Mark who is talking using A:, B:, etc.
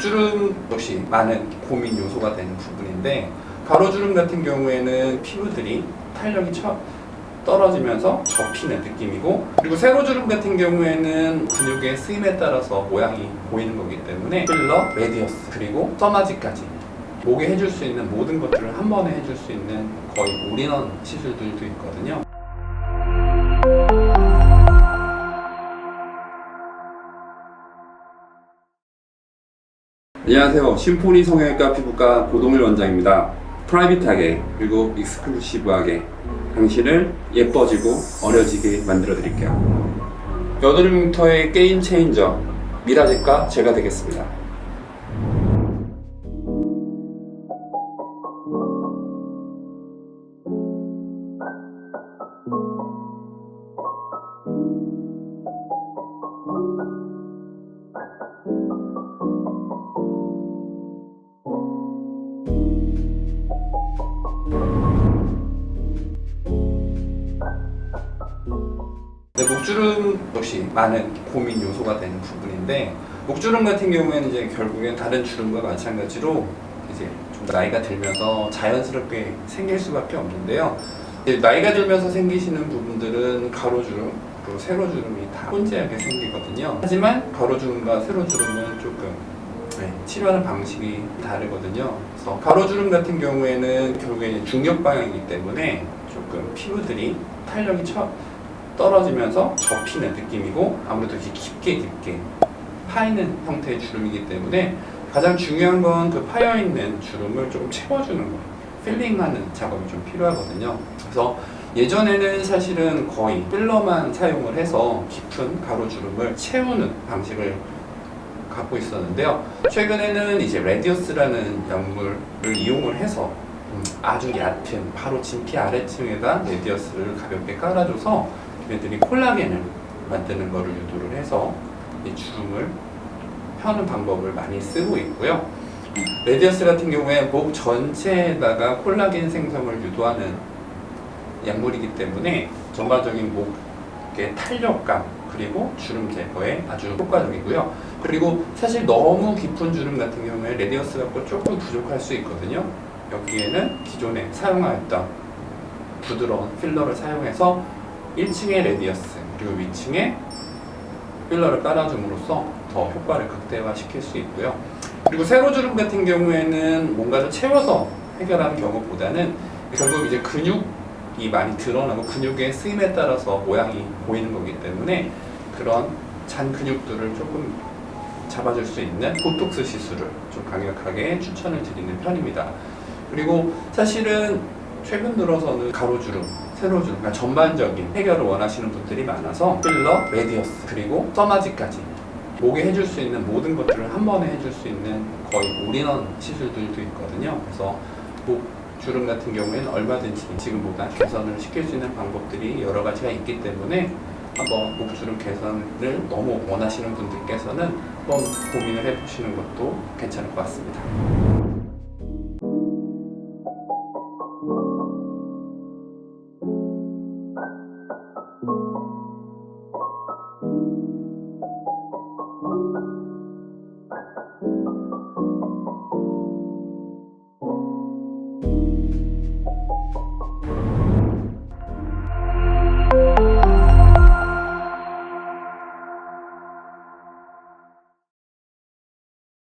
A: 목주름 역시 많은 고민 요소가 되는 부분인데 가로주름 같은 경우에는 피부들이 탄력이 처, 떨어지면서 접히는 느낌이고 그리고 세로주름 같은 경우에는 근육의 쓰임에 따라서 모양이 보이는 거기 때문에 필러, 레디어스 그리고 써마지까지 목에 해줄 수 있는 모든 것들을 한 번에 해줄 수 있는 거의 올인원 시술들도 있거든요. 안녕하세요. 심포니 성형외과 피부과 고동일 원장입니다. 프라이빗하게 그리고 익스클루시브하게 당신을 예뻐지고 어려지게 만들어 드릴게요. 여드름흉터의 게임 체인저 미라제과 제가 되겠습니다. 네, 목주름 역시 많은 고민 요소가 되는 부분인데 목주름 같은 경우에는 이제 결국엔 다른 주름과 마찬가지로 이제 좀 나이가 들면서 자연스럽게 생길 수밖에 없는데요. 나이가 들면서 생기시는 부분들은 가로주름 그리고 세로주름이 다 혼재하게 생기거든요. 하지만 가로주름과 세로주름은 조금 네, 치료하는 방식이 다르거든요. 그래서 가로주름 같은 경우에는 결국에는 중력 방향이기 때문에 조금 피부들이 탄력이 처, 떨어지면서 접히는 느낌이고 아무래도 이렇게 깊게 깊게 파이는 형태의 주름이기 때문에 가장 중요한 건 그 파여 있는 주름을 조금 채워주는 거, 필링하는 작업이 좀 필요하거든요. 그래서 예전에는 사실은 거의 필러만 사용을 해서 깊은 가로 주름을 채우는 방식을 갖고 있었는데요. 최근에는 이제 레디어스라는 약물을 이용을 해서 음, 아주 얕은 바로 진피 아래층에다 레디어스를 가볍게 깔아줘서 얘들이 콜라겐을 만드는 거를 유도를 해서 이 주름을 펴는 방법을 많이 쓰고 있고요. 레디어스 같은 경우에 목 전체에다가 콜라겐 생성을 유도하는 약물이기 때문에 전반적인 목의 탄력감 그리고 주름 제거에 아주 효과적이고요. 그리고 사실 너무 깊은 주름 같은 경우에 레디어스 갖고 조금 부족할 수 있거든요. 여기에는 기존에 사용하였던 부드러운 필러를 사용해서 1층에 레디어스 그리고 위층에 필러를 깔아줌으로써 더 효과를 극대화시킬 수 있고요. 그리고 세로주름 같은 경우에는 뭔가를 채워서 해결하는 경우보다는 결국 이제 근육이 많이 드러나고 근육의 쓰임에 따라서 모양이 보이는 거기 때문에 그런 잔 근육들을 조금 잡아줄 수 있는 보톡스 시술을 좀 강력하게 추천을 드리는 편입니다. 그리고 사실은 최근 들어서는 가로주름, 세로주름, 그러니까 전반적인 해결을 원하시는 분들이 많아서 필러, 레디어스, 그리고 써마지까지 목에 해줄 수 있는 모든 것들을 한 번에 해줄 수 있는 거의 올인원 시술들도 있거든요. 그래서 목 주름 같은 경우에는 얼마든지 지금보다 개선을 시킬 수 있는 방법들이 여러 가지가 있기 때문에 한번 목주름 개선을 너무 원하시는 분들께서는 한번 고민을 해보시는 것도 괜찮을 것 같습니다.